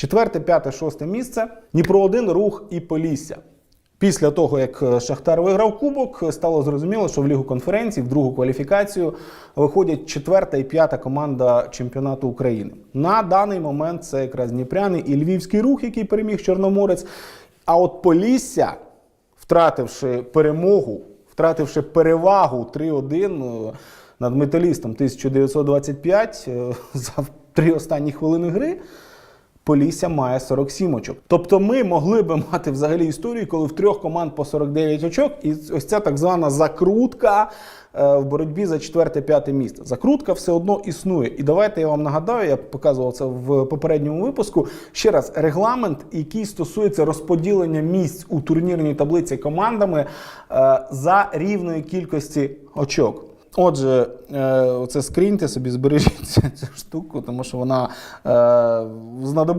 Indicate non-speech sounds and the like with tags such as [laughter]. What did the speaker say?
Четверте, п'яте, шосте місце. Дніпро 1 рух і Полісся. Після того, як е, Шахтар виграв кубок, е, стало зрозуміло, що в Лігу конференцій, в другу кваліфікацію, виходять четверта і п'ята команда чемпіонату України. На даний момент це якраз Дніпряни і Львівський рух, який переміг Чорноморець. А от Полісся, втративши перемогу, втративши перевагу 3-1 е, над металістом 1925 е, [laughs] за три останні хвилини гри. Полісся має 47 очок. Тобто ми могли би мати взагалі історію, коли в трьох команд по 49 очок, і ось ця так звана закрутка е, в боротьбі за четверте-п'яте місце. Закрутка все одно існує. І давайте я вам нагадаю, я показував це в попередньому випуску. Ще раз, регламент, який стосується розподілення місць у турнірній таблиці командами е, за рівної кількості очок. Отже, це оце скріньте собі, збережіть цю, [laughs] цю штуку, тому що вона е, знадобиться.